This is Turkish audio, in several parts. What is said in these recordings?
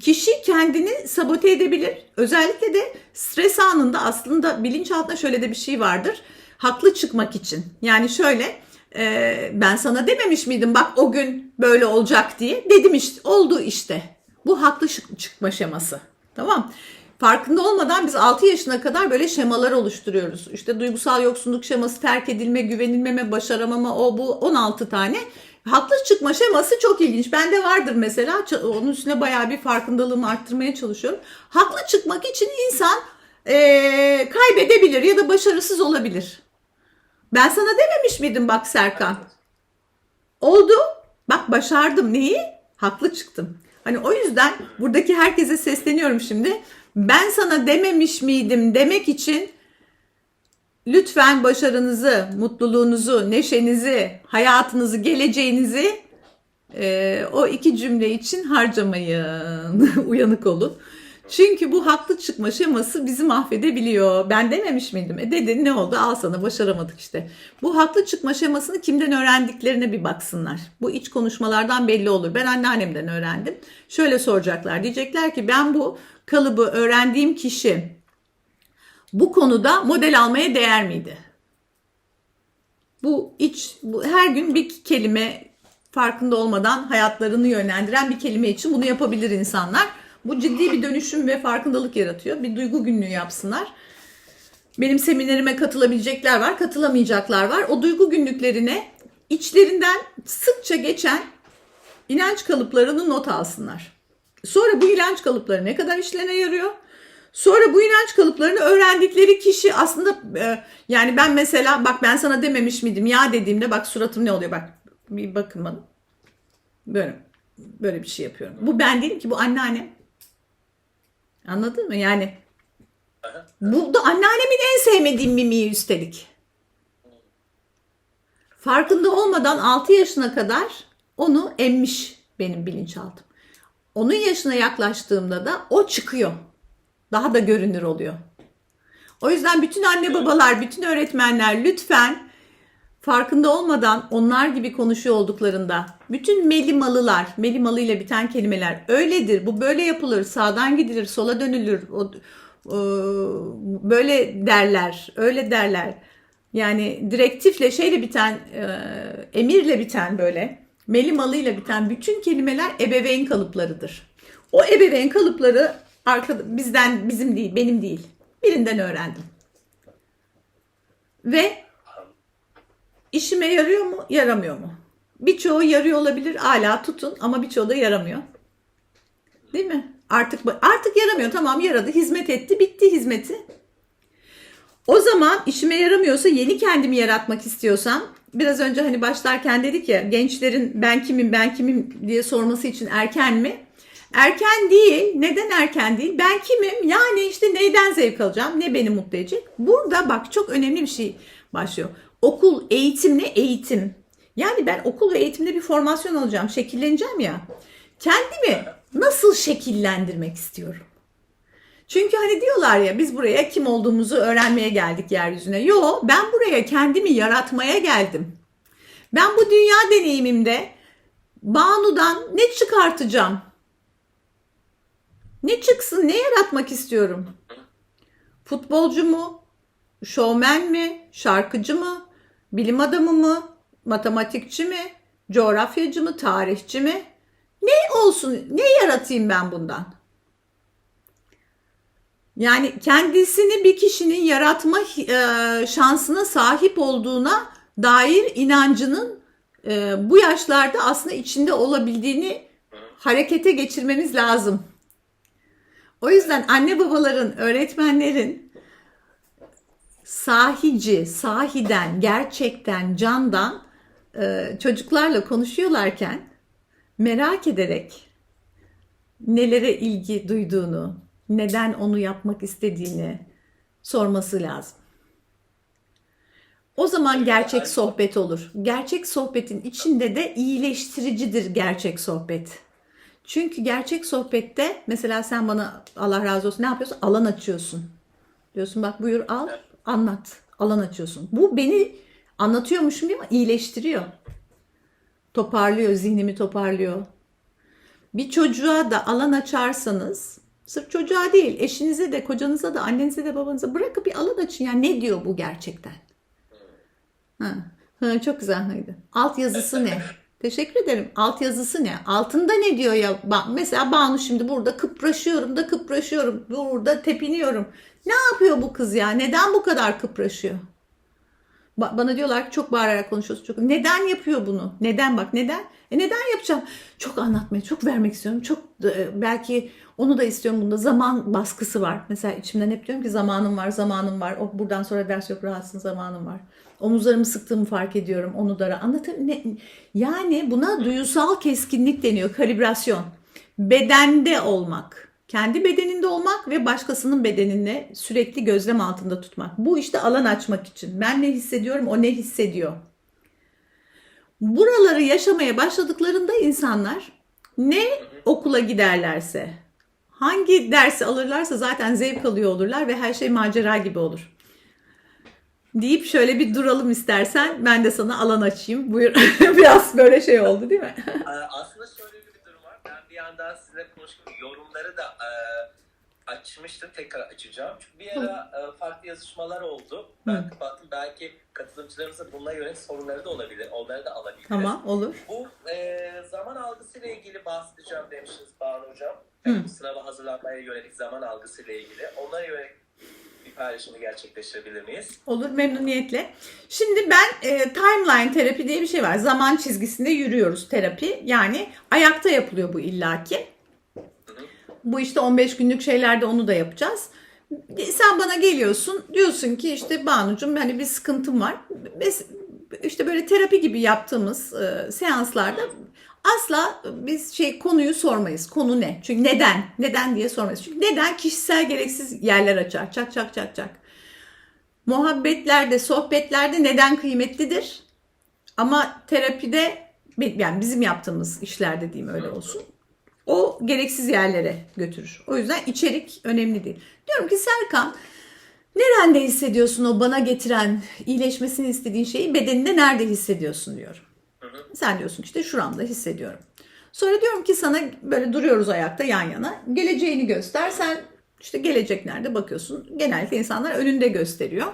kişi kendini sabote edebilir. Özellikle de stres anında aslında bilinçaltında şöyle de bir şey vardır. Haklı çıkmak için. Yani şöyle e, ben sana dememiş miydim bak o gün böyle olacak diye. Dedim işte oldu işte. Bu haklı çık- çıkma şeması. Tamam. Farkında olmadan biz 6 yaşına kadar böyle şemalar oluşturuyoruz. İşte duygusal yoksunluk şeması, terk edilme, güvenilmeme, başaramama, o bu 16 tane. Haklı çıkma şeması çok ilginç. Bende vardır mesela. Onun üstüne bayağı bir farkındalığımı arttırmaya çalışıyorum. Haklı çıkmak için insan eee, kaybedebilir ya da başarısız olabilir. Ben sana dememiş miydim bak Serkan? Oldu. Bak başardım. Neyi? Haklı çıktım. Hani o yüzden buradaki herkese sesleniyorum şimdi. Ben sana dememiş miydim demek için lütfen başarınızı, mutluluğunuzu, neşenizi, hayatınızı, geleceğinizi e, o iki cümle için harcamayın. Uyanık olun. Çünkü bu haklı çıkma şeması bizi mahvedebiliyor. Ben dememiş miydim? E dedin ne oldu? Al sana başaramadık işte. Bu haklı çıkma şemasını kimden öğrendiklerine bir baksınlar. Bu iç konuşmalardan belli olur. Ben anneannemden öğrendim. Şöyle soracaklar. Diyecekler ki ben bu kalıbı öğrendiğim kişi bu konuda model almaya değer miydi? Bu iç, bu her gün bir kelime farkında olmadan hayatlarını yönlendiren bir kelime için bunu yapabilir insanlar. Bu ciddi bir dönüşüm ve farkındalık yaratıyor. Bir duygu günlüğü yapsınlar. Benim seminerime katılabilecekler var, katılamayacaklar var. O duygu günlüklerine içlerinden sıkça geçen inanç kalıplarını not alsınlar. Sonra bu inanç kalıpları ne kadar işlerine yarıyor? Sonra bu inanç kalıplarını öğrendikleri kişi aslında e, yani ben mesela bak ben sana dememiş miydim ya dediğimde bak suratım ne oluyor bak bir bakın bana. Böyle böyle bir şey yapıyorum. Bu ben değilim ki bu anneannem. Anladın mı? Yani bu da anneannemin en sevmediğim mimiği üstelik. Farkında olmadan 6 yaşına kadar onu emmiş benim bilinçaltım. Onun yaşına yaklaştığımda da o çıkıyor. Daha da görünür oluyor. O yüzden bütün anne babalar, bütün öğretmenler lütfen farkında olmadan onlar gibi konuşuyor olduklarında bütün melimalılar, melimalı ile biten kelimeler öyledir, bu böyle yapılır, sağdan gidilir, sola dönülür, o, o, böyle derler, öyle derler. Yani direktifle şeyle biten, e, emirle biten böyle melimalı ile biten bütün kelimeler ebeveyn kalıplarıdır. O ebeveyn kalıpları arkada, bizden, bizim değil, benim değil. Birinden öğrendim. Ve İşime yarıyor mu, yaramıyor mu? Birçoğu yarıyor olabilir, hala tutun ama birçoğu da yaramıyor. Değil mi? Artık artık yaramıyor. Tamam yaradı, hizmet etti, bitti hizmeti. O zaman işime yaramıyorsa yeni kendimi yaratmak istiyorsam biraz önce hani başlarken dedik ya gençlerin ben kimim ben kimim diye sorması için erken mi? Erken değil. Neden erken değil? Ben kimim? Yani işte neyden zevk alacağım? Ne beni mutlu edecek? Burada bak çok önemli bir şey başlıyor. Okul, eğitim ne? Eğitim. Yani ben okul ve eğitimde bir formasyon alacağım, şekilleneceğim ya. Kendimi nasıl şekillendirmek istiyorum? Çünkü hani diyorlar ya biz buraya kim olduğumuzu öğrenmeye geldik yeryüzüne. Yo ben buraya kendimi yaratmaya geldim. Ben bu dünya deneyimimde Banu'dan ne çıkartacağım? Ne çıksın, ne yaratmak istiyorum? Futbolcu mu? Şovmen mi? Şarkıcı mı? Bilim adamı mı? Matematikçi mi? Coğrafyacı mı? Tarihçi mi? Ne olsun? Ne yaratayım ben bundan? Yani kendisini bir kişinin yaratma e, şansına sahip olduğuna dair inancının e, bu yaşlarda aslında içinde olabildiğini harekete geçirmemiz lazım. O yüzden anne babaların, öğretmenlerin sahici, sahiden, gerçekten, candan e, çocuklarla konuşuyorlarken merak ederek nelere ilgi duyduğunu, neden onu yapmak istediğini sorması lazım. O zaman gerçek sohbet olur. Gerçek sohbetin içinde de iyileştiricidir gerçek sohbet. Çünkü gerçek sohbette mesela sen bana Allah razı olsun ne yapıyorsun? Alan açıyorsun. Diyorsun bak buyur al anlat. Alan açıyorsun. Bu beni anlatıyormuşum değil mi? İyileştiriyor. Toparlıyor, zihnimi toparlıyor. Bir çocuğa da alan açarsanız sırf çocuğa değil eşinize de kocanıza da annenize de babanıza bırakıp bir alan açın. Yani ne diyor bu gerçekten? Ha. Ha, çok güzel haydi. Alt yazısı ne? Teşekkür ederim. Alt yazısı ne? Altında ne diyor ya? Ba- Mesela Banu şimdi burada kıpraşıyorum da kıpraşıyorum. Burada tepiniyorum. Ne yapıyor bu kız ya? Neden bu kadar kıpraşıyor? Ba- Bana diyorlar ki çok bağırarak konuşuyorsun. Çok... Neden yapıyor bunu? Neden bak neden? E neden yapacağım? Çok anlatmayı, çok vermek istiyorum. Çok e, belki onu da istiyorum bunda. Zaman baskısı var. Mesela içimden hep diyorum ki zamanım var, zamanım var. O buradan sonra ders yok, rahatsın, zamanım var. Omuzlarımı sıktığımı fark ediyorum. Onu da anlatayım. Ne, yani buna duyusal keskinlik deniyor. Kalibrasyon. Bedende olmak. Kendi bedeninde olmak ve başkasının bedenini sürekli gözlem altında tutmak. Bu işte alan açmak için. Ben ne hissediyorum, o ne hissediyor. Buraları yaşamaya başladıklarında insanlar ne okula giderlerse, hangi dersi alırlarsa zaten zevk alıyor olurlar ve her şey macera gibi olur. Deyip şöyle bir duralım istersen. Ben de sana alan açayım. Buyur. Biraz böyle şey oldu değil mi? Ee, Aslında şöyle bir durum var. Ben bir yandan sizinle konuşurken yorumları da e, açmıştım. Tekrar açacağım. Çünkü bir ara e, farklı yazışmalar oldu. Ben Hı. kapattım. Belki katılımcılarımızın bununla yönelik sorunları da olabilir. Onları da alabiliriz. Tamam olur. Bu e, zaman algısıyla ilgili bahsedeceğim demiştiniz Banu Hocam. Yani bu sınava hazırlanmaya yönelik zaman algısıyla ilgili. Onlara yönelik bir paylaşımı gerçekleştirebilir miyiz? Olur memnuniyetle. Şimdi ben e, timeline terapi diye bir şey var. Zaman çizgisinde yürüyoruz terapi. Yani ayakta yapılıyor bu illaki. Bu işte 15 günlük şeylerde onu da yapacağız. Sen bana geliyorsun diyorsun ki işte Banucuğum hani bir sıkıntım var. Biz işte böyle terapi gibi yaptığımız e, seanslarda asla biz şey konuyu sormayız. Konu ne? Çünkü neden? Neden diye sormayız. Çünkü neden kişisel gereksiz yerler açar. Çak çak çak çak. Muhabbetlerde, sohbetlerde neden kıymetlidir? Ama terapide yani bizim yaptığımız işlerde diyeyim öyle olsun. O gereksiz yerlere götürür. O yüzden içerik önemli değil. Diyorum ki Serkan nerede hissediyorsun o bana getiren iyileşmesini istediğin şeyi bedeninde nerede hissediyorsun diyorum. Sen diyorsun ki işte şuramda hissediyorum. Sonra diyorum ki sana böyle duruyoruz ayakta yan yana. Geleceğini göster. Sen işte gelecek nerede bakıyorsun. Genellikle insanlar önünde gösteriyor.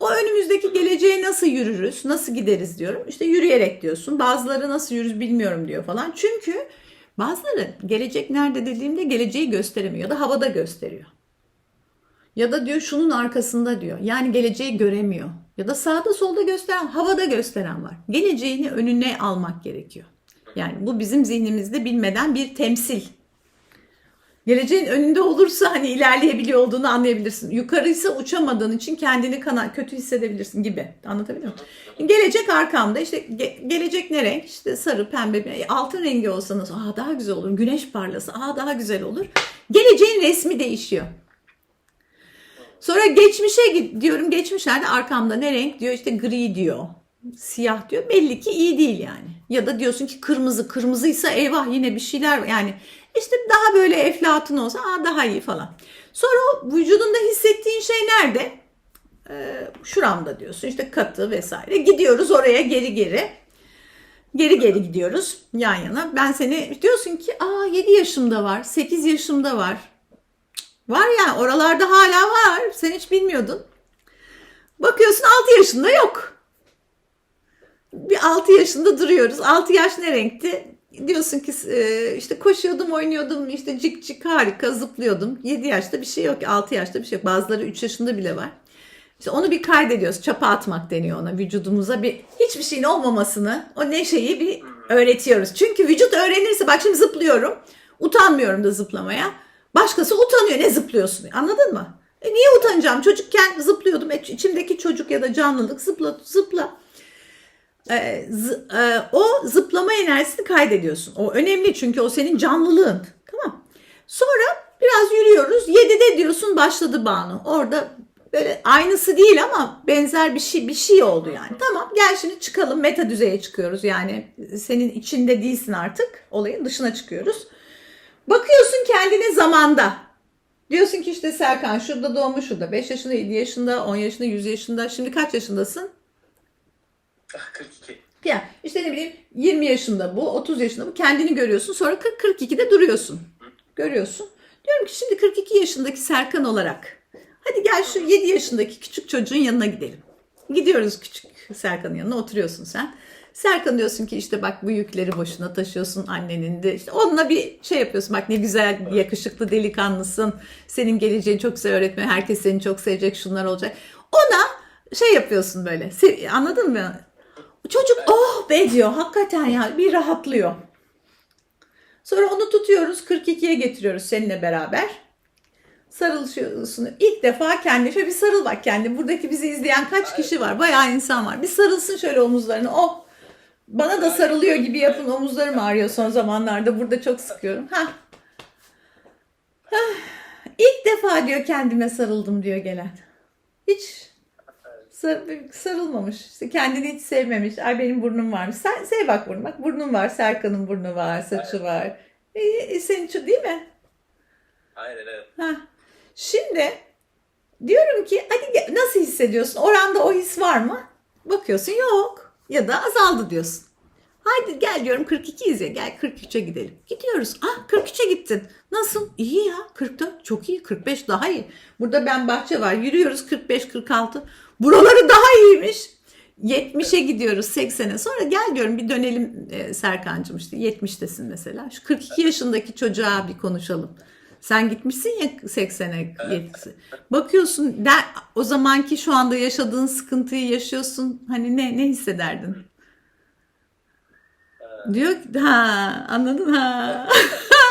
O önümüzdeki geleceğe nasıl yürürüz, nasıl gideriz diyorum. İşte yürüyerek diyorsun. Bazıları nasıl yürürüz bilmiyorum diyor falan. Çünkü bazıları gelecek nerede dediğimde geleceği gösteremiyor da havada gösteriyor. Ya da diyor şunun arkasında diyor. Yani geleceği göremiyor. Ya da sağda solda gösteren, havada gösteren var. Geleceğini önüne almak gerekiyor. Yani bu bizim zihnimizde bilmeden bir temsil. Geleceğin önünde olursa hani ilerleyebiliyor olduğunu anlayabilirsin. Yukarıysa uçamadığın için kendini kana kötü hissedebilirsin gibi. Anlatabiliyor muyum? Gelecek arkamda işte ge- gelecek ne renk? İşte sarı, pembe, altın rengi olsanız aa daha güzel olur. Güneş parlasa aa daha güzel olur. Geleceğin resmi değişiyor. Sonra geçmişe gidiyorum. Geçmişlerde arkamda ne renk diyor işte gri diyor. Siyah diyor. Belli ki iyi değil yani. Ya da diyorsun ki kırmızı. Kırmızıysa eyvah yine bir şeyler. Yani işte daha böyle eflatun olsa aa daha iyi falan. Sonra vücudunda hissettiğin şey nerede? Ee, şuramda diyorsun işte katı vesaire. Gidiyoruz oraya geri geri. Geri geri gidiyoruz yan yana. Ben seni diyorsun ki aa 7 yaşımda var, 8 yaşımda var. Var yani oralarda hala var. Sen hiç bilmiyordun. Bakıyorsun 6 yaşında yok. Bir 6 yaşında duruyoruz. 6 yaş ne renkti? Diyorsun ki e, işte koşuyordum, oynuyordum, işte cik cik harika zıplıyordum. 7 yaşta bir şey yok, 6 yaşta bir şey yok. Bazıları 3 yaşında bile var. İşte onu bir kaydediyoruz. Çapa atmak deniyor ona. Vücudumuza bir hiçbir şeyin olmamasını, o neşeyi bir öğretiyoruz. Çünkü vücut öğrenirse bak şimdi zıplıyorum. Utanmıyorum da zıplamaya. Başkası utanıyor. Ne zıplıyorsun? Anladın mı? E niye utanacağım? Çocukken zıplıyordum. E, içimdeki çocuk ya da canlılık zıpla zıpla. E, zı- e, o zıplama enerjisini kaydediyorsun. O önemli çünkü o senin canlılığın. Tamam. Sonra biraz yürüyoruz. 7'de diyorsun başladı Banu. Orada böyle aynısı değil ama benzer bir şey bir şey oldu yani. Tamam gel şimdi çıkalım meta düzeye çıkıyoruz. Yani senin içinde değilsin artık. Olayın dışına çıkıyoruz. Zamanda. Diyorsun ki işte Serkan şurada doğmuş şurada. 5 yaşında, 7 yaşında, 10 yaşında, 100 yaşında. Şimdi kaç yaşındasın? 42. Yani işte ne bileyim 20 yaşında bu, 30 yaşında bu kendini görüyorsun. Sonra 40-42'de duruyorsun. Görüyorsun. Diyorum ki şimdi 42 yaşındaki Serkan olarak hadi gel şu 7 yaşındaki küçük çocuğun yanına gidelim. Gidiyoruz küçük Serkan'ın yanına oturuyorsun sen. Serkan diyorsun ki işte bak bu yükleri boşuna taşıyorsun annenin de. İşte onunla bir şey yapıyorsun. Bak ne güzel yakışıklı delikanlısın. Senin geleceğin çok güzel öğretmen. Herkes seni çok sevecek şunlar olacak. Ona şey yapıyorsun böyle. Anladın mı? Çocuk oh be diyor. Hakikaten ya bir rahatlıyor. Sonra onu tutuyoruz 42'ye getiriyoruz seninle beraber. Sarılıyorsun. İlk defa kendi şöyle bir sarıl bak kendi. Buradaki bizi izleyen kaç kişi var? Bayağı insan var. Bir sarılsın şöyle omuzlarını. Oh bana da sarılıyor gibi yapın. Omuzlarım ağrıyor son zamanlarda. Burada çok sıkıyorum. Ha. İlk defa diyor kendime sarıldım diyor gelen. Hiç sar- sarılmamış. İşte kendini hiç sevmemiş. Ay benim burnum varmış. Sen sev bak burnum. Bak burnum var. Serkan'ın burnu var. Saçı var. E, e, senin şu değil mi? Aynen evet. Ha. Şimdi diyorum ki hadi nasıl hissediyorsun? Oranda o his var mı? Bakıyorsun yok. Ya da azaldı diyorsun. Haydi gel diyorum 42'yiz ya gel 43'e gidelim. Gidiyoruz. Ah 43'e gittin. Nasıl? İyi ya 44 çok iyi 45 daha iyi. Burada ben bahçe var yürüyoruz 45 46. Buraları daha iyiymiş. 70'e gidiyoruz 80'e. Sonra gel diyorum bir dönelim e, Serkan'cığım işte 70'tesin mesela. Şu 42 yaşındaki çocuğa bir konuşalım. Sen gitmişsin ya 80'e 70'e. Bakıyorsun der, o zamanki şu anda yaşadığın sıkıntıyı yaşıyorsun. Hani ne ne hissederdin? Diyor ki ha anladın ha.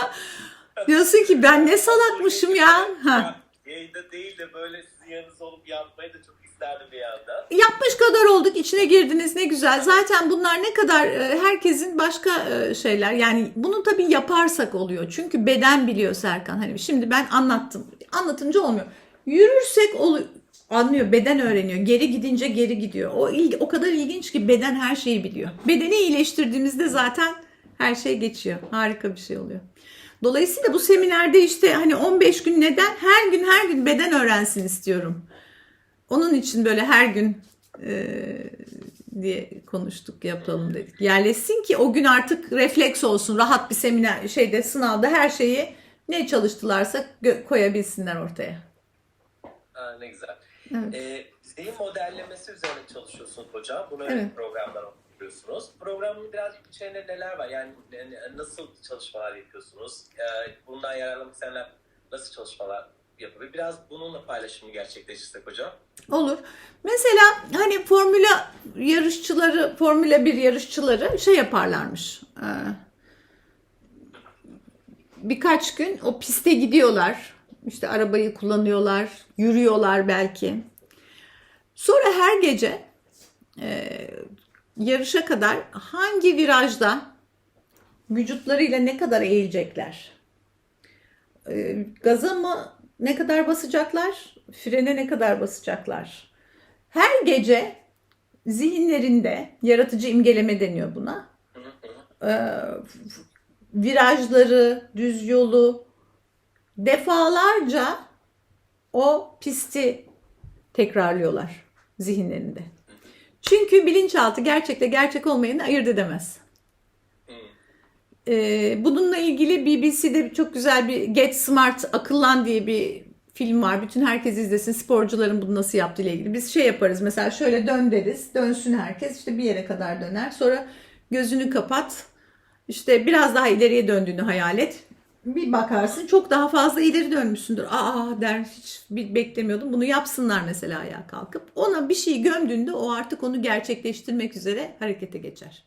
Diyorsun ki ben ne salakmışım ya. Ha. Yayında değil de böyle sizin yanınızda olup yapmayı da çok isterdim bir yandan. Yapmış kadar olduk içine girdiniz ne güzel. Zaten bunlar ne kadar e, herkesin başka e, şeyler. Yani bunu tabii yaparsak oluyor. Çünkü beden biliyor Serkan. Hani şimdi ben anlattım. Anlatınca olmuyor. Yürürsek oluyor. Anlıyor, beden öğreniyor. Geri gidince geri gidiyor. O ilgi, o kadar ilginç ki beden her şeyi biliyor. Bedeni iyileştirdiğimizde zaten her şey geçiyor. Harika bir şey oluyor. Dolayısıyla bu seminerde işte hani 15 gün neden her gün her gün beden öğrensin istiyorum. Onun için böyle her gün e, diye konuştuk yapalım dedik. Yerleşsin ki o gün artık refleks olsun. Rahat bir seminer şeyde sınavda her şeyi ne çalıştılarsa koyabilsinler ortaya. Ha, ne güzel. Evet. Ee, zihin modellemesi üzerine çalışıyorsunuz hocam. Bunu Evet. programlar yapıyorsunuz. Programın biraz içinde neler var? Yani yani nasıl çalışmalar yapıyorsunuz? Ee, bundan yararlanmak isteyenler nasıl çalışmalar yapıyor? Biraz bununla paylaşımı gerçekleştirsek hocam. Olur. Mesela hani formüla yarışçıları, formüla bir yarışçıları şey yaparlarmış. Ee, birkaç gün o piste gidiyorlar. İşte arabayı kullanıyorlar, yürüyorlar belki. Sonra her gece e, yarışa kadar hangi virajda vücutlarıyla ne kadar eğilecekler? E, gaza mı ne kadar basacaklar? Frene ne kadar basacaklar? Her gece zihinlerinde yaratıcı imgeleme deniyor buna. Hı hı hı. E, virajları, düz yolu defalarca o pisti tekrarlıyorlar zihinlerinde. Çünkü bilinçaltı gerçekle gerçek olmayanı ayırt edemez. Ee, bununla ilgili BBC'de çok güzel bir Get Smart Akıllan diye bir film var. Bütün herkes izlesin. Sporcuların bunu nasıl yaptığı ile ilgili. Biz şey yaparız mesela şöyle dön deriz. Dönsün herkes. işte bir yere kadar döner. Sonra gözünü kapat. İşte biraz daha ileriye döndüğünü hayal et. Bir bakarsın çok daha fazla ileri dönmüşsündür. Aa der hiç beklemiyordum. Bunu yapsınlar mesela ayağa kalkıp. Ona bir şey gömdüğünde o artık onu gerçekleştirmek üzere harekete geçer.